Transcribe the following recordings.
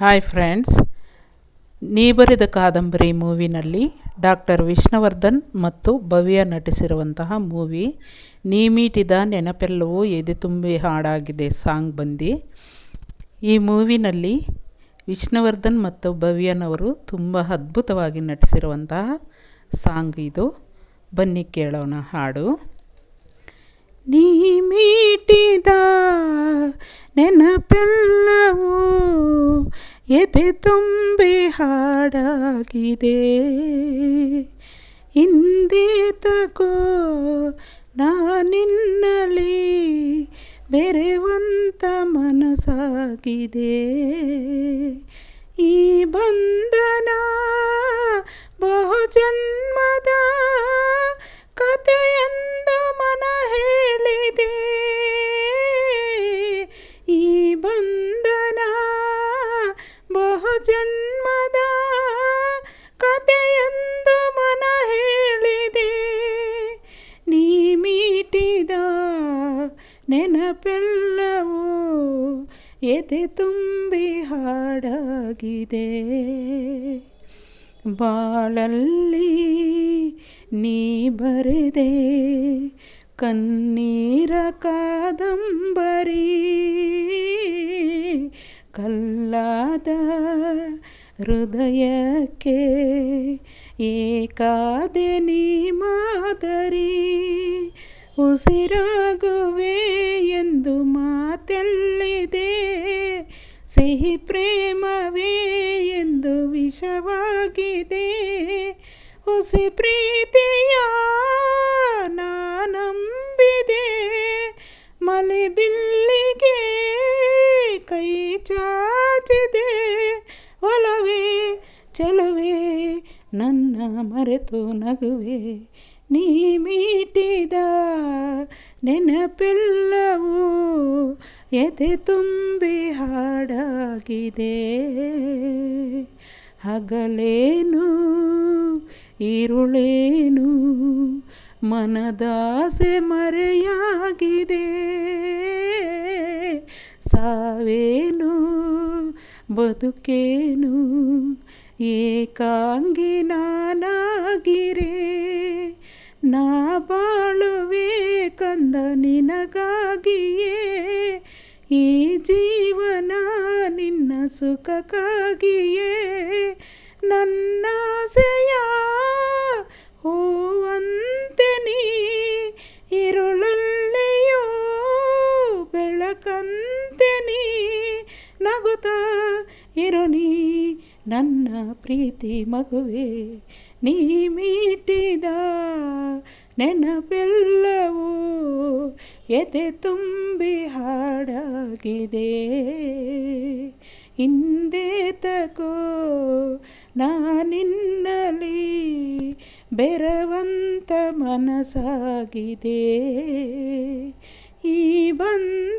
Hi friends ನೀ ಬರೆದ ಕಾದಂಬರಿ ಮೂವಿನಲ್ಲಿ ಡಾಕ್ಟರ್ ವಿಷ್ಣುವರ್ಧನ್ ಮತ್ತು ಭವ್ಯ ನಟಿಸಿರುವಂತಹ ಮೂವಿ, ನೀ ಮೀಟಿದ ನೆನಪೆಲ್ಲವೂ ಎದೆ ತುಂಬಿ ಹಾಡಾಗಿದೆ ಸಾಂಗ್ ಬಂದು. ಈ ಮೂವಿನಲ್ಲಿ ವಿಷ್ಣುವರ್ಧನ್ ಮತ್ತು ಭವ್ಯನವರು ತುಂಬ ಅದ್ಭುತವಾಗಿ ನಟಿಸಿರುವಂತಹ ಸಾಂಗ್ ಇದು. ಬನ್ನಿ ಕೇಳೋಣ ಹಾಡು. ನೀ ಮೀಟಿದ ನೆನಪೆಲ್ಲವೂ ಎದೆ ತುಂಬಿ ಹಾಡಾಗಿದೆ. ಹಿಂದೆ ತಗೋ ನಾನಿನ್ನಲಿ ಬೆರೆವಂತ ಮನಸ್ಸಾಗಿದೆ. ಈ ಬಂಧನ ನೆನಪೆಲ್ಲವೂ ಎದೆ ತುಂಬಿ ಹಾಡಾಗಿದೆ. ಬಾಳಲ್ಲಿ ನೀ ಬರೆದೆ ಕಣ್ಣೀರ ಕಾದಂಬರಿ ಕಲ್ಲಾದ ಹೃದಯಕ್ಕೆ ಏಕಾದೆ ನೀ ಮಾದರಿ. ಉಸಿರಾಗುವೆ ಎಂದು ಮಾತೆಲ್ಲಿದೆ. ಸಿಹಿ ಪ್ರೇಮವೇ ಎಂದು ವಿಷವಾಗಿದೆ. ಹುಸಿ ಪ್ರೀತಿಯ ನಂಬಿದೆ ಮಲೆ ಬಿಲ್ಲಿಗೆ ಕೈ ಚಾಚಿದೆ. ಒಲವೇ ಚೆಲುವೆ ನನ್ನ ಮರೆತು ನಗುವೆ. ನೀ ಮೀಟಿದ ನೆನಪಿಲ್ಲವು ಎದೆ ತುಂಬಿ ಹಾಡಾಗಿದೆ. ಹಗಲೇನು ಈರುಳೇನು ಮನದಾಸೆ ಮರೆಯಾಗಿದೆ ಸಾವೇನು ಬದುಕೇನು? ಏಕಾಂಗಿ ನಾನಾಗಿರೆ? ನಾ ಬಾಳುವೆ ಕಂದ ನಿನಗಾಗಿಯೇ? ಈ ಜೀವನ ನಿನ್ನ ಸುಖಕ್ಕಾಗಿಯೇ? ನನ್ನಾಸೆಯ ಪ್ರೀತಿ ಮಗುವೆ, ನೀ ಮೀಟಿದ ನೆನಪೆಲ್ಲವೂ? ಎದೆ ತುಂಬಿ ಹಾಡಾಗಿದೆ. ಹಿಂದೆ ತಕೋ ನಾನಿನ್ನಲಿ ಬೆರವಂತ ಮನಸ್ಸಾಗಿದೆ. ಈ ಬಂಧನ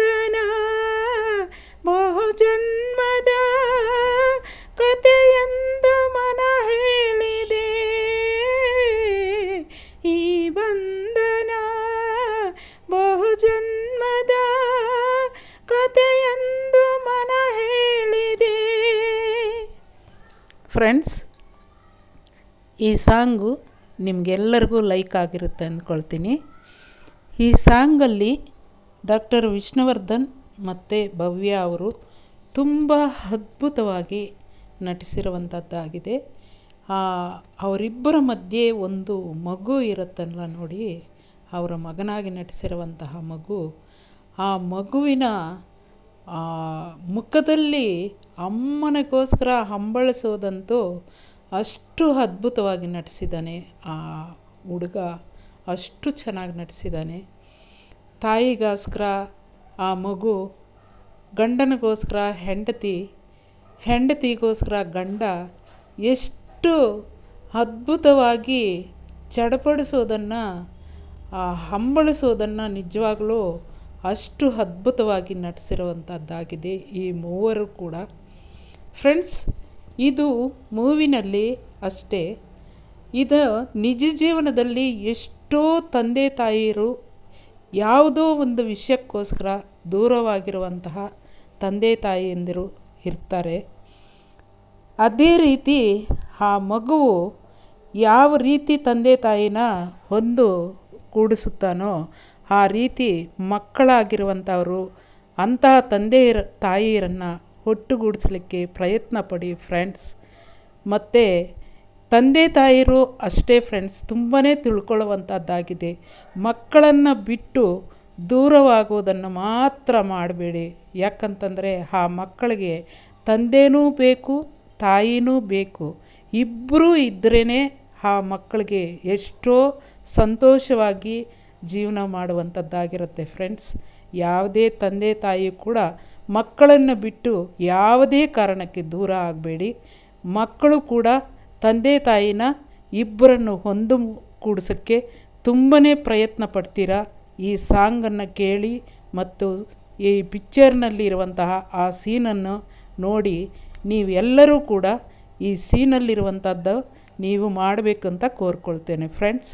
ಫ್ರೆಂಡ್ಸ್ ಈ ಸಾಂಗು ನಿಮಗೆಲ್ಲರಿಗೂ ಲೈಕ್ ಆಗಿರುತ್ತೆ ಅಂದ್ಕೊಳ್ತೀನಿ. ಈ ಸಾಂಗಲ್ಲಿ ಡಾಕ್ಟರ್ ವಿಷ್ಣುವರ್ಧನ್ ಮತ್ತು ಭವ್ಯ ಅವರು ತುಂಬ ಅದ್ಭುತವಾಗಿ ನಟಿಸಿರುವಂಥದ್ದಾಗಿದೆ. ಅವರಿಬ್ಬರ ಮಧ್ಯೆ ಒಂದು ಮಗು ಇರುತ್ತಲ್ಲ ನೋಡಿ, ಅವರ ಮಗನಾಗಿ ನಟಿಸಿರುವಂತಹ ಮಗು. ಆ ಮಗುವಿನ ಮುಖದಲ್ಲಿ ಅಮ್ಮನಿಗೋಸ್ಕರ ಹಂಬಳಿಸೋದಂತೂ ಅಷ್ಟು ಅದ್ಭುತವಾಗಿ ನಟಿಸಿದ್ದಾನೆ ಆ ಹುಡುಗ, ಅಷ್ಟು ಚೆನ್ನಾಗಿ ನಟಿಸಿದ್ದಾನೆ. ತಾಯಿಗೋಸ್ಕರ ಆ ಮಗು ಗಂಡನಿಗೋಸ್ಕರ, ಹೆಂಡತಿ, ಹೆಂಡತಿಗೋಸ್ಕರ ಗಂಡ ಎಷ್ಟು ಅದ್ಭುತವಾಗಿ ಚಡಪಡಿಸೋದನ್ನು ಹಂಬಳಿಸೋದನ್ನು ನಿಜವಾಗ್ಲೂ ಅಷ್ಟು ಅದ್ಭುತವಾಗಿ ನಟಿಸಿರುವಂಥದ್ದಾಗಿದೆ ಈ ಮೂವರು ಕೂಡ. ಫ್ರೆಂಡ್ಸ್, ಇದು ಮೂವಿನಲ್ಲಿ ಅಷ್ಟೇ. ಇದು ನಿಜ ಜೀವನದಲ್ಲಿ ಎಷ್ಟೋ ತಂದೆ ತಾಯಿಯರು ಯಾವುದೋ ಒಂದು ವಿಷಯಕ್ಕೋಸ್ಕರ ದೂರವಾಗಿರುವಂತಹ ತಂದೆ ತಾಯಿಯಂದಿರು ಇರ್ತಾರೆ. ಅದೇ ರೀತಿ ಆ ಮಗುವು ಯಾವ ರೀತಿ ತಂದೆ ತಾಯಿನ ಹೊಂದು ಕೂಡಿಸುತ್ತಾನೋ ಆ ರೀತಿ ಮಕ್ಕಳಾಗಿರುವಂಥವರು ಅಂತಹ ತಂದೆಯರ ತಾಯಿಯರನ್ನು ಒಟ್ಟುಗೂಡಿಸ್ಲಿಕ್ಕೆ ಪ್ರಯತ್ನ ಪಡಿ ಫ್ರೆಂಡ್ಸ್. ಮತ್ತು ತಂದೆ ತಾಯಿರು ಅಷ್ಟೇ ಫ್ರೆಂಡ್ಸ್ ತುಂಬಾ ತಿಳ್ಕೊಳ್ಳುವಂಥದ್ದಾಗಿದೆ ಮಕ್ಕಳನ್ನು ಬಿಟ್ಟು ದೂರವಾಗುವುದನ್ನು ಮಾತ್ರ ಮಾಡಬೇಡಿ. ಯಾಕಂತಂದರೆ ಆ ಮಕ್ಕಳಿಗೆ ತಂದೆಯೂ ಬೇಕು, ತಾಯಿನೂ ಬೇಕು. ಇಬ್ಬರೂ ಇದ್ರೇ ಆ ಮಕ್ಕಳಿಗೆ ಎಷ್ಟೋ ಸಂತೋಷವಾಗಿ ಜೀವನ ಮಾಡುವಂಥದ್ದಾಗಿರುತ್ತೆ ಫ್ರೆಂಡ್ಸ್. ಯಾವುದೇ ತಂದೆ ತಾಯಿ ಕೂಡ ಮಕ್ಕಳನ್ನು ಬಿಟ್ಟು ಯಾವುದೇ ಕಾರಣಕ್ಕೆ ದೂರ ಆಗಬೇಡಿ. ಮಕ್ಕಳು ಕೂಡ ತಂದೆ ತಾಯಿನ ಇಬ್ಬರನ್ನು ಹೊಂದು ಕೂಡಿಸೋಕ್ಕೆ ತುಂಬಾ ಪ್ರಯತ್ನ ಪಡ್ತೀರಾ? ಈ ಸಾಂಗನ್ನು ಕೇಳಿ ಮತ್ತು ಈ ಪಿಕ್ಚರ್ನಲ್ಲಿರುವಂತಹ ಆ ಸೀನನ್ನು ನೋಡಿ ನೀವೆಲ್ಲರೂ ಕೂಡ ಈ ಸೀನಲ್ಲಿರುವಂಥದ್ದು ನೀವು ಮಾಡಬೇಕಂತ ಕೋರ್ಕೊಳ್ತೇನೆ. ಫ್ರೆಂಡ್ಸ್